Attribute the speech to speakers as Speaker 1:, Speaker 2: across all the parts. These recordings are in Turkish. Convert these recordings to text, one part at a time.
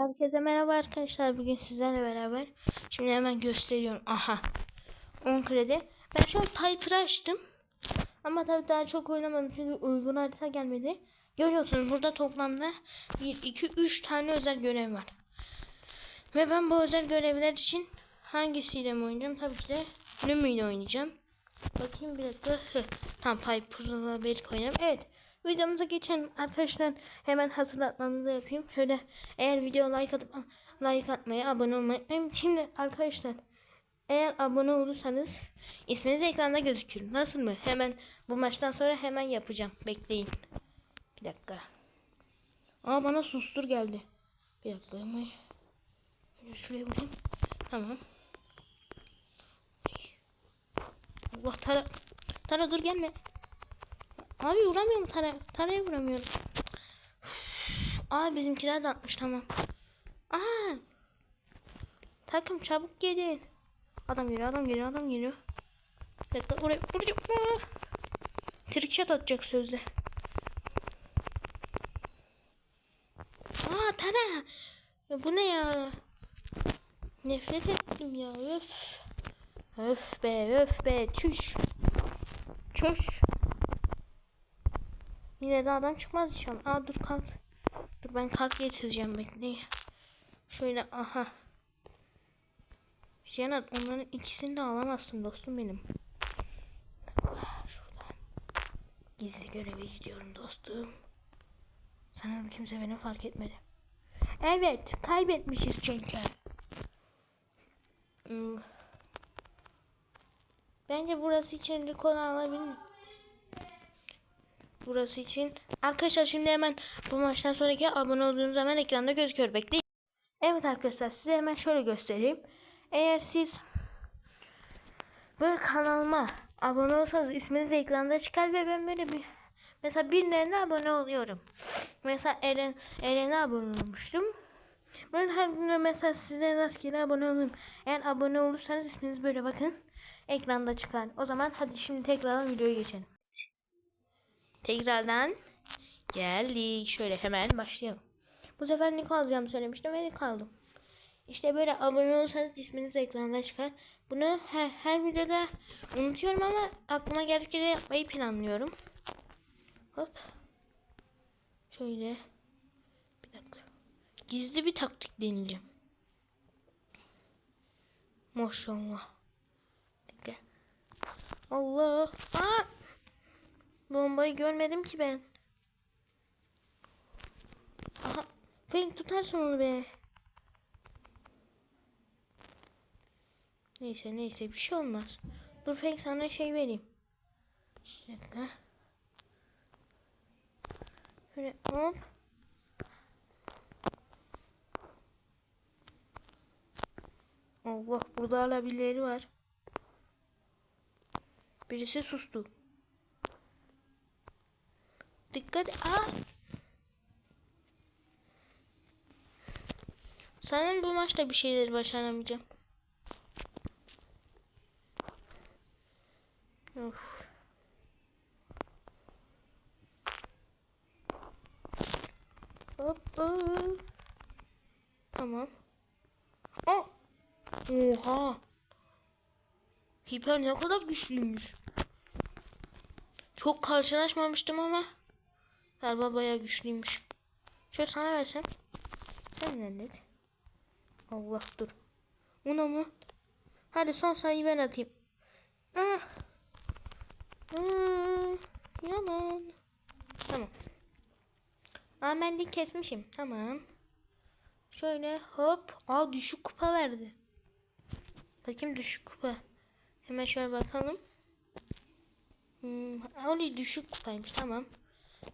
Speaker 1: Herkese merhaba arkadaşlar. Bugün sizlerle beraber. Şimdi hemen gösteriyorum. Aha. 10 kredi. Ben şu an Piper'ı açtım. Ama tabii daha çok oynamadım çünkü uygun harita gelmedi. Görüyorsunuz burada toplamda 1, 2, 3 tane özel görev var. Ve ben bu özel görevler için hangisiyle mi oynayacağım? Tabii ki de Numi ile oynayacağım. Bakayım bir dakika. Tam Piper'la belki oynarım. Evet. Videomuza geçelim arkadaşlar. Hemen hatırlatmamı yapayım. Şöyle eğer video like atıp like atmayı, abone olmayı. Hem şimdi arkadaşlar eğer abone olursanız isminiz ekranda gözükür. Nasıl mı? Hemen bu maçtan sonra hemen yapacağım. Bekleyin. Bir dakika. Aa bana sustur geldi. Bir dakika. Şuraya vurayım. Tamam. Allah Tara. Tara dur gelme. Abi vuramıyorum Tara. Tara'ya vuramıyorum. Aa bizimkiler de atmış tamam. Aa. Takım çabuk gelin. Adam geliyor adam geliyor adam geliyor. Dakika oraya vuracağım. Trickshot atacak sözde. Aa Tara. Bu ne ya? Nefret ettim ya öf. Öf be öf be çüş. Çöş. Yine de adam çıkmaz inşallah. Aa dur kart. Dur ben kart getireceğim bekleyin. Şöyle aha. Cenat onların ikisini de alamazsın dostum benim. Şuradan. Gizli göreve gidiyorum dostum. Sanırım kimse beni fark etmedi. Evet kaybetmişiz çünkü. Bence burası için rekor alabilir. Burası için. Arkadaşlar şimdi hemen bu maçtan sonraki abone olduğunuz zaman ekranda gözüküyor. Bekleyin. Evet arkadaşlar size hemen şöyle göstereyim. Eğer siz böyle kanalıma abone olsanız isminiz ekranda çıkar ve ben böyle bir mesela birilerine abone oluyorum. Mesela Eren Eren'e abone olmuştum. Ben her gün mesela size rastgele abone olayım. Eğer abone olursanız isminiz böyle bakın ekranda çıkar. O zaman hadi şimdi tekrardan videoya geçelim. Tekrardan geldik. Şöyle hemen başlayalım. Bu sefer Nick alacağımı söylemiştim ve Nick aldım. İşte böyle abone olursanız isminiz ekranda çıkar. Bunu her, her videoda unutuyorum ama aklıma geldikçe yapmayı planlıyorum. Hop. Şöyle. Bir dakika. Gizli bir taktik deneyeceğim. Maşallah. Dakika. Allah. Aa! Bombayı görmedim ki ben. Aha. Fake tutarsın onu be. Neyse neyse bir şey olmaz. Dur Fake sana şey vereyim. Bir dakika. Şöyle hop. Allah burada hala birileri var. Birisi sustu. Dikkat. Aa. Sanırım bu maçta bir şeyleri başaramayacağım. Of. Hop, hop. Tamam. Oh. Oha. Hiper ne kadar güçlüymüş. Çok karşılaşmamıştım ama galiba bayağı güçlüymüş. Şöyle sana versem. Sen hallet. Allah dur. Una mı? Hadi son sayıyı ben atayım. Ah. Ah. Yalan. Tamam. Aa ben de kesmişim. Tamam. Şöyle hop. Aa düşük kupa verdi. Bakayım düşük kupa. Hemen şöyle bakalım. Hmm, Oli düşük kupaymış tamam.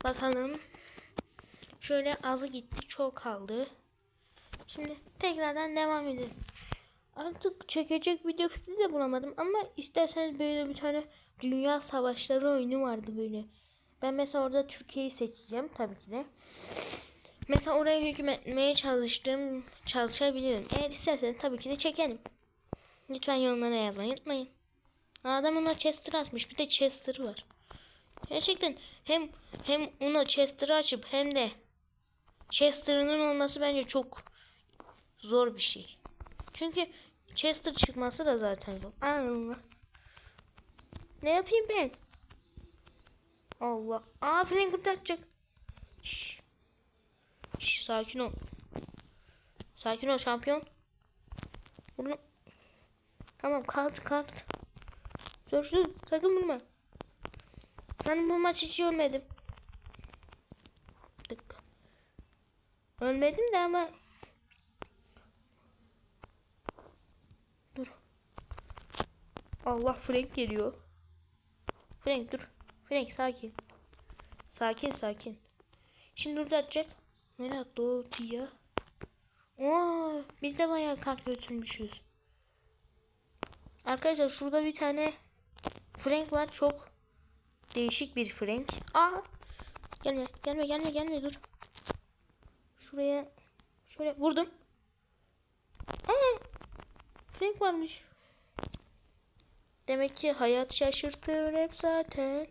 Speaker 1: Bakalım. Şöyle azı gitti çok kaldı. Şimdi tekrardan devam edelim. Artık çekecek video fikri de bulamadım ama isterseniz böyle bir tane dünya savaşları oyunu vardı böyle. Ben mesela orada Türkiye'yi seçeceğim tabii ki de. Mesela oraya hükmetmeye çalıştım, çalışabilirim. Eğer isterseniz tabii ki de çekelim. Lütfen yorumlara yazmayı unutmayın. Adam ona Chester açmış. Bir de Chester var. Gerçekten hem hem ona Chester'ı açıp hem de Chester'ının olması bence çok zor bir şey. Çünkü Chester çıkması da zaten zor. Allah. Ne yapayım ben? Allah. Aa Flynn kurtaracak. Şşş. Şşş, sakin ol. Sakin ol şampiyon. Bunu... Tamam kart kart. Dur dur sakın vurma. Sen bu maç hiç ölmedim. Tık. Ölmedim de ama Dur. Allah Frank geliyor. Frank dur. Frank sakin. Sakin sakin. Şimdi burada atacak. Nereye attı o ya? Oo, biz de bayağı kart götürmüşüz. Arkadaşlar şurada bir tane Frank var. Çok değişik bir Frank. Aa! Gelme, gelme, gelme, gelme dur. Şuraya şöyle vurdum. Aa! Frank varmış. Demek ki hayat şaşırtır hep zaten.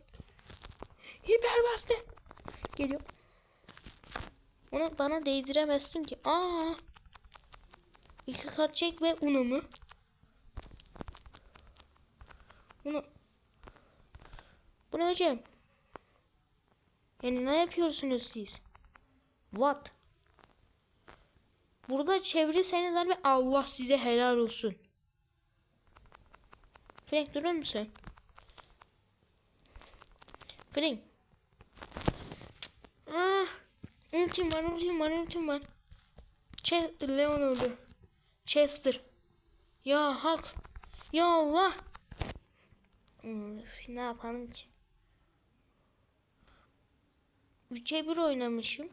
Speaker 1: Hiper bastı. Geliyor. Onu bana değdiremezsin ki. Aa! İki kart çek ve Uno mu? Bunu Bu ne hocam? Yani ne yapıyorsunuz siz? What? Burada çevirirseniz harbi Allah size helal olsun. Frank durur musun? Frank. Ah, ultim var, ultim var, ultim var. Chester, Leon öldü. Chester. Ya hak. Ya Allah. Üf, ne yapalım ki? 3'e 1 oynamışım.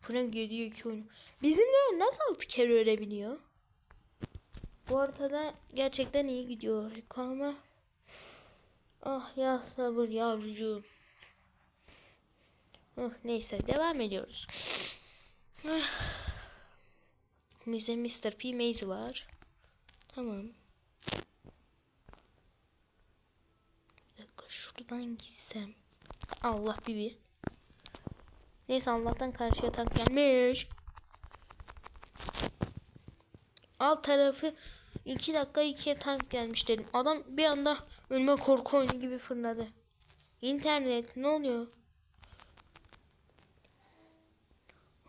Speaker 1: Frank 7'ye 2 oynuyor. Bizim Leon nasıl bir kere ölebiliyor? Bu ortada gerçekten iyi gidiyor ama Ah ya sabır yavrucuğum. Oh, neyse devam ediyoruz. Ah. Bize Mr. P. Maze var. Tamam. Bir dakika şuradan gitsem. Allah bibi. Neyse Allah'tan karşıya tank gelmiş. Alt tarafı 2 dakika 2'ye tank gelmiş dedim. Adam bir anda önüme korku oyunu gibi fırladı. İnternet ne oluyor?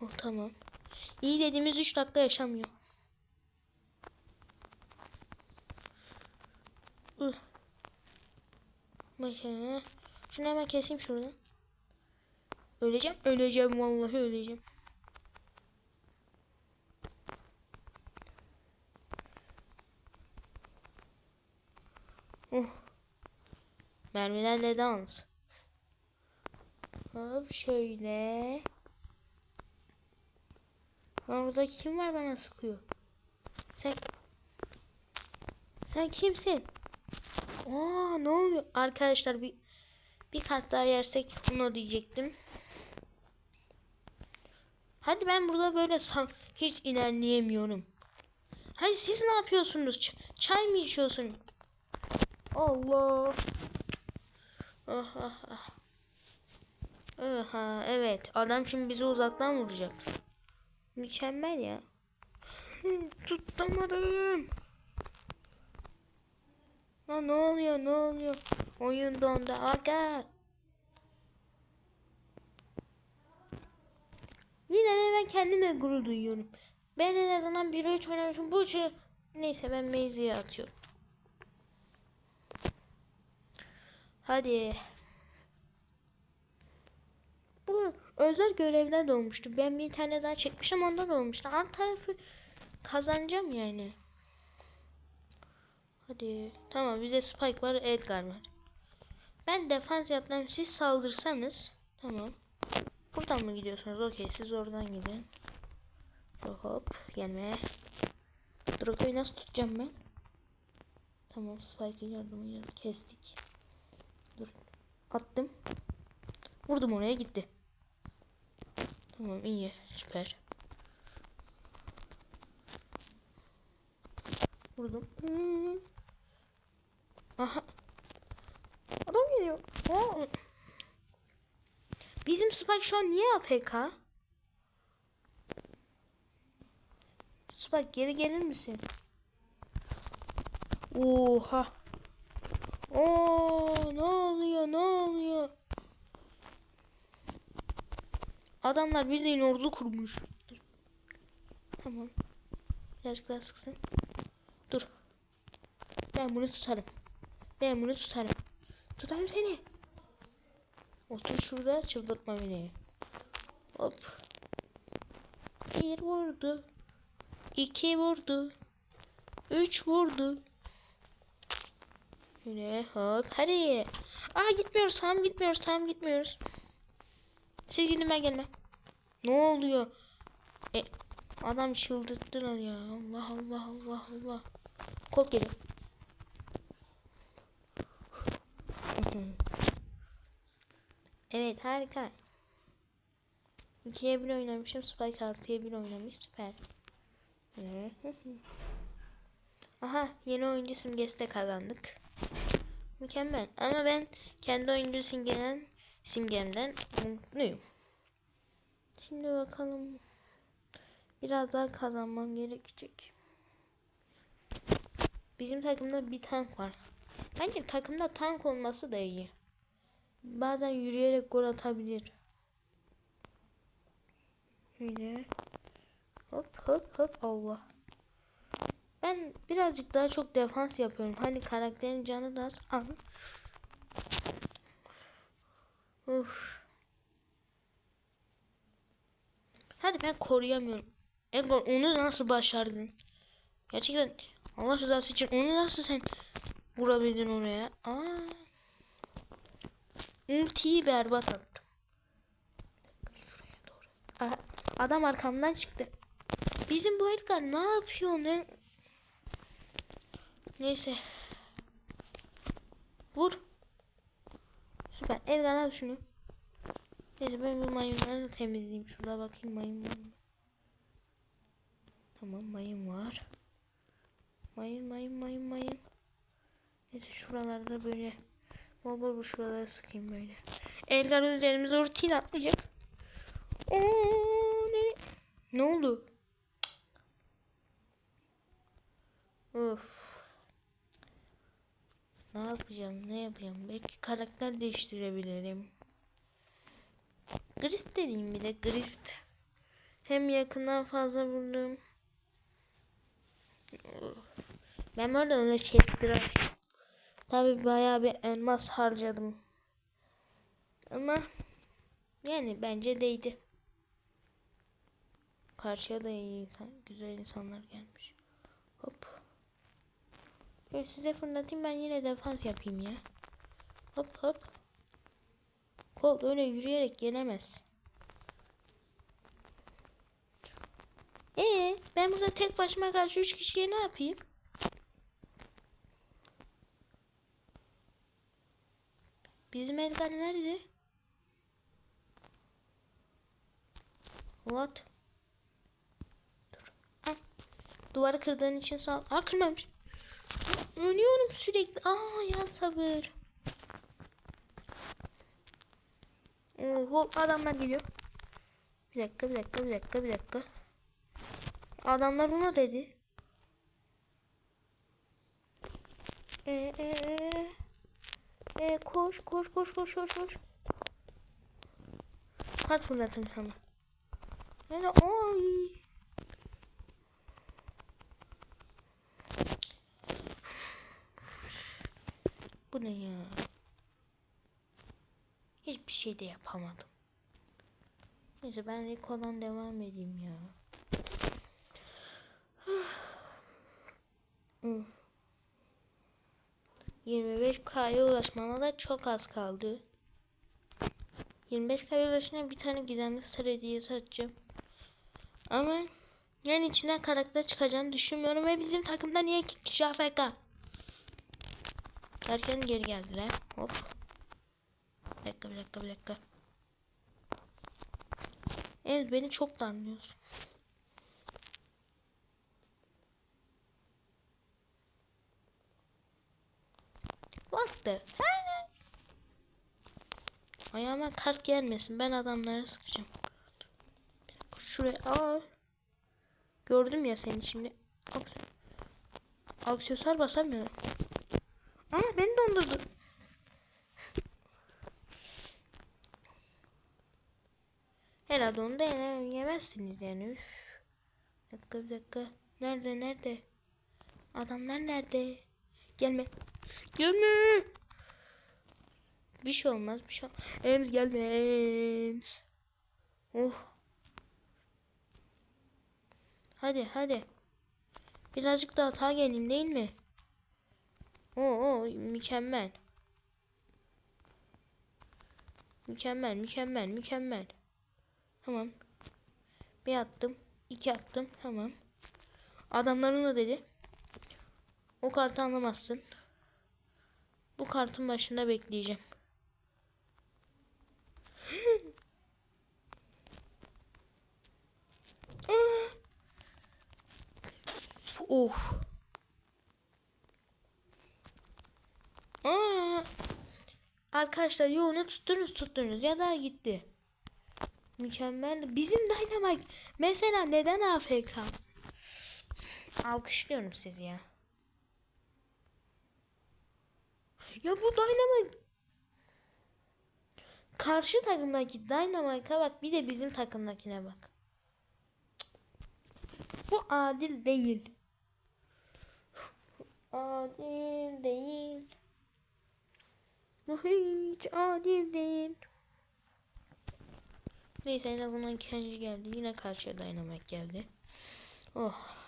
Speaker 1: Oh tamam. İyi dediğimiz 3 dakika yaşamıyor. Uh. Mesela şunu hemen keseyim şuradan. Öleceğim. Öleceğim vallahi öleceğim. Oh. Mermilerle dans. Hop şöyle. Orada kim var bana sıkıyor? Sen Sen kimsin? Aa ne oluyor? Arkadaşlar bir bir kart daha yersek bunu diyecektim. Hadi ben burada böyle hiç ilerleyemiyorum. Hadi siz ne yapıyorsunuz? Ç çay mı içiyorsun? Allah. Ah ah ah. Aha, evet. Adam şimdi bizi uzaktan vuracak. Mükemmel ya. Tutamadım. Ha ne oluyor ne oluyor? Oyun dondu. Aga. Yine de ben kendime gurur duyuyorum. Ben en azından bir üç oynamışım. Bu şu neyse ben Maze'ye atıyorum. Hadi. Bu özel görevden doğmuştu. Ben bir tane daha çekmişim ondan olmuştu. Alt tarafı kazanacağım yani. Hadi. Tamam bize Spike var, Edgar var. Ben defans yaptım. Siz saldırsanız. Tamam. Buradan mı gidiyorsunuz? Okey siz oradan gidin. Hop gelme. Drago'yu nasıl tutacağım ben? Tamam Spike'ın yardımıyla kestik. Dur. Attım. Vurdum oraya gitti. Tamam iyi süper. Vurdum. Aha. Adam geliyor. Aa. Bizim Spike şu an niye AFK? Spike geri gelir misin? Oha. Oo ne oluyor ne oluyor? Adamlar bildiğin ordu kurmuş. Dur. Tamam. Birazcık daha sıksın. Dur. Ben bunu tutarım. Ben bunu tutarım. Tutarım seni. Otur şurada çıldırtma beni. Hop. Bir vurdu. iki vurdu. Üç vurdu. Yine hop. Hadi. Aa gitmiyoruz. Tamam gitmiyoruz. Tamam gitmiyoruz. Siz gidin gelme. Ne oluyor? E, adam çıldırttılar ya. Allah Allah Allah Allah. Kol geliyor. Evet harika. 2'ye 1 oynamışım. Spike 6'ya 1 oynamış. Süper. Aha yeni oyuncu simgesi kazandık. Mükemmel. Ama ben kendi oyuncu simgeden simgemden mutluyum. Şimdi bakalım. Biraz daha kazanmam gerekecek. Bizim takımda bir tank var. Bence takımda tank olması da iyi. Bazen yürüyerek gol atabilir. Şöyle. Hop hop hop Allah. Ben birazcık daha çok defans yapıyorum. Hani karakterin canı da az. Al. Uf. Hadi ben koruyamıyorum. Edgar onu nasıl başardın? Gerçekten Allah rızası için onu nasıl sen vurabildin oraya? Aa. Ultiyi berbat attım. Şuraya doğru. Aa, adam arkamdan çıktı. Bizim bu Edgar ne yapıyor ne? Neyse. Vur. Süper. Edgar al şunu. Neyse ben bu maymunları temizleyeyim. Şurada bakayım maymun var mı? Tamam mayın var. Mayın mayın mayın mayın. Neyse şuralarda böyle bu şuralara sıkayım böyle. Edgar üzerimize ortayla atlayacak. Oo, ne? ne oldu? Of. Ne yapacağım? Ne yapacağım? Belki karakter değiştirebilirim. Grift deneyim bir de Grift. Hem yakından fazla vurdum. Ben orada öyle çektirim. Tabi bayağı bir elmas harcadım. Ama yani bence değdi. Karşıya da iyi insan, güzel insanlar gelmiş. Hop. Şöyle size fırlatayım ben yine defans yapayım ya. Hop hop. Kol öyle yürüyerek gelemez. Ee, ben burada tek başıma karşı üç kişiye ne yapayım? Bizim Edgar nerede? What? Dur. Ah. Duvarı kırdığın için sağ ol. Aa kırmamış. Ölüyorum sürekli. Aa ya sabır. Oho adamlar geliyor. Bir dakika bir dakika bir dakika bir dakika. Adamlar buna dedi. E e e. E koş koş koş koş koş koş. Kart fırlatayım sana. Yani oy. Bu ne ya? Hiçbir şey de yapamadım. Neyse ben Rico'dan devam edeyim ya. Hmm. 25K'ya ulaşmama da çok az kaldı. 25K'ya ulaşınca bir tane gizemli star hediyesi açacağım. Ama yani içinden karakter çıkacağını düşünmüyorum ve bizim takımda niye iki kişi AFK? Derken geri geldiler. Hop. Bir dakika bir dakika bir dakika. Evet beni çok darlıyorsun. What the heck? Ayağıma kart gelmesin. Ben adamlara sıkacağım. Şuraya. Aa. Gördüm ya seni şimdi. Aks- Aksesuar basamıyorum. Ama beni dondurdu. Herhalde onu da yemezsiniz yani. Üf. Dakika bir dakika. Nerede nerede? Adamlar nerede? Gelme. Gelme. Bir şey olmaz bir şey olmaz. Ems gelme Ems. Oh. Hadi hadi. Birazcık daha hata geleyim değil mi? Oo, mükemmel. Mükemmel mükemmel mükemmel. Tamam. Bir attım. iki attım. Tamam. Adamların da dedi. O kartı anlamazsın. Bu kartın başında bekleyeceğim. of. Aa. Arkadaşlar yoğunu tuttunuz tuttunuz ya da gitti. Mükemmel. Bizim Dynamite mesela neden AFK? Alkışlıyorum sizi ya. Ya bu Dynamite Karşı takımdaki Dynamite'a bak bir de bizim takımdakine bak. Bu adil değil. Adil değil. Bu hiç adil değil. Neyse en azından Kenji geldi. Yine karşıya Dynamite geldi. Oh.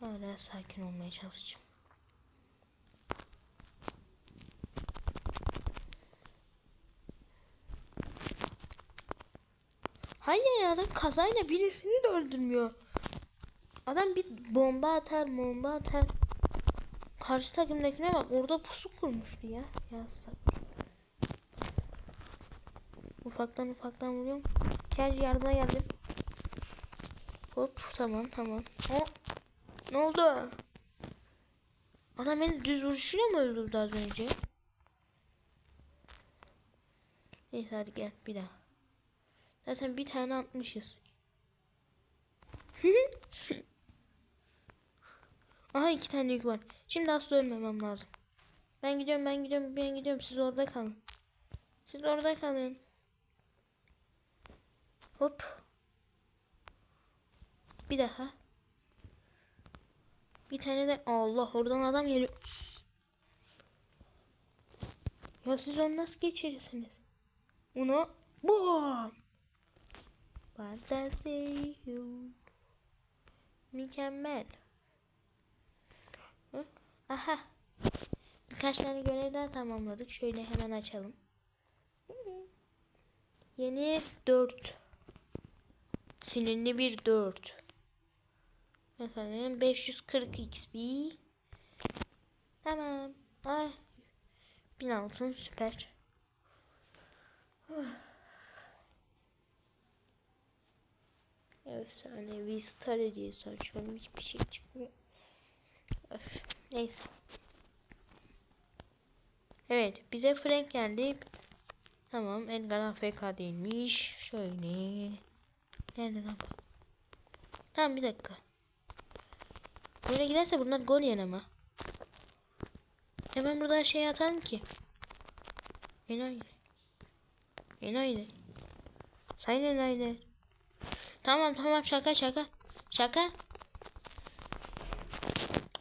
Speaker 1: Hala sakin olmaya çalışacağım. Hayır adam kazayla birisini de öldürmüyor. Adam bir bomba atar bomba atar. Karşı takımdakine bak orada pusu kurmuştu ya. Yazsak. Ufaktan ufaktan vuruyorum. Kenji yardıma geldim. Hop tamam tamam. Hop. Ne oldu? Adam beni düz vuruşuyla mı öldürdü az önce? Neyse hadi gel bir daha. Zaten bir tane atmışız. Aha iki tane yük var. Şimdi asla ölmemem lazım. Ben gidiyorum ben gidiyorum ben gidiyorum siz orada kalın. Siz orada kalın. Hop. Bir daha. Bir tane de Allah oradan adam geliyor. Ya siz onu nasıl geçirirsiniz? Onu bom. You. Mükemmel. Hı? Aha. Birkaç tane görev daha tamamladık. Şöyle hemen açalım. Yeni 4. Sinirli bir 4. Mesela 540 XP. Tamam. Ay. 1000 altın süper. Efsanevi star hediyesi açıyorum. Hiçbir şey çıkmıyor. Öf. Neyse. Evet. Bize Frank geldi. Tamam. Edgar AFK değilmiş. Şöyle. Nerede lan? Tamam bir dakika. Böyle giderse bunlar gol yer ama. Hemen burada şey atarım ki. Enayi. Enayi. Sayın enayi. Tamam tamam şaka şaka. Şaka.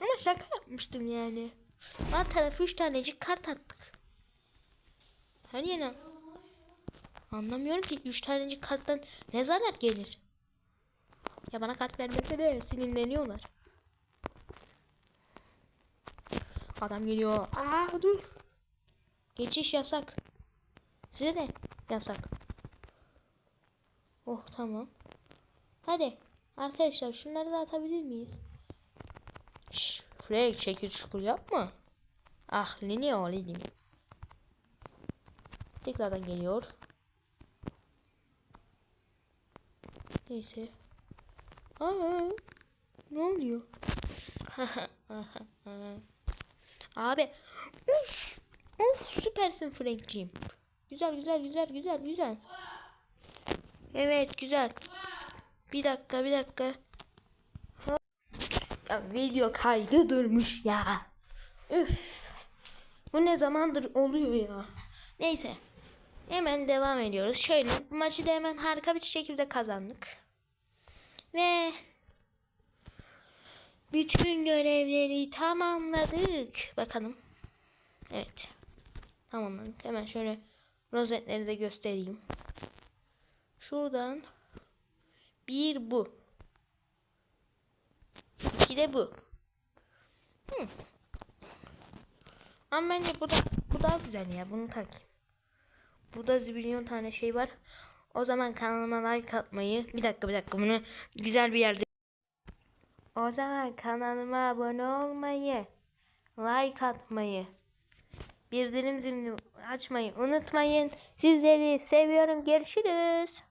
Speaker 1: Ama şaka yapmıştım yani. Alt tarafı 3 tanecik kart attık. Her yana. Anlamıyorum ki 3 tanecik karttan ne zarar gelir. Ya bana kart vermese de sinirleniyorlar. Adam geliyor. Aa dur. Geçiş yasak. Size de yasak. Oh tamam. Hadi arkadaşlar şunları da atabilir miyiz? Frank şekil çukur yapma. Ah ne olayım. Tekrardan geliyor. Neyse. Aa, ne oluyor? Abi. Uf, uf süpersin Frank'ciğim. Güzel güzel güzel güzel güzel. Evet güzel. Bir dakika bir dakika. Ya video kaydı durmuş ya. Üf. Bu ne zamandır oluyor ya. Neyse. Hemen devam ediyoruz. Şöyle bu maçı da hemen harika bir şekilde kazandık. Ve bütün görevleri tamamladık. Bakalım. Evet. Tamamladık. Hemen şöyle rozetleri de göstereyim. Şuradan bir bu. İki de bu. Hı. Ama bence bu da bu daha güzel ya. Bunu takayım. Burada zibilyon tane şey var. O zaman kanalıma like atmayı. Bir dakika bir dakika bunu güzel bir yerde. O zaman kanalıma abone olmayı, like atmayı, bildirim zilini açmayı unutmayın. Sizleri seviyorum. Görüşürüz.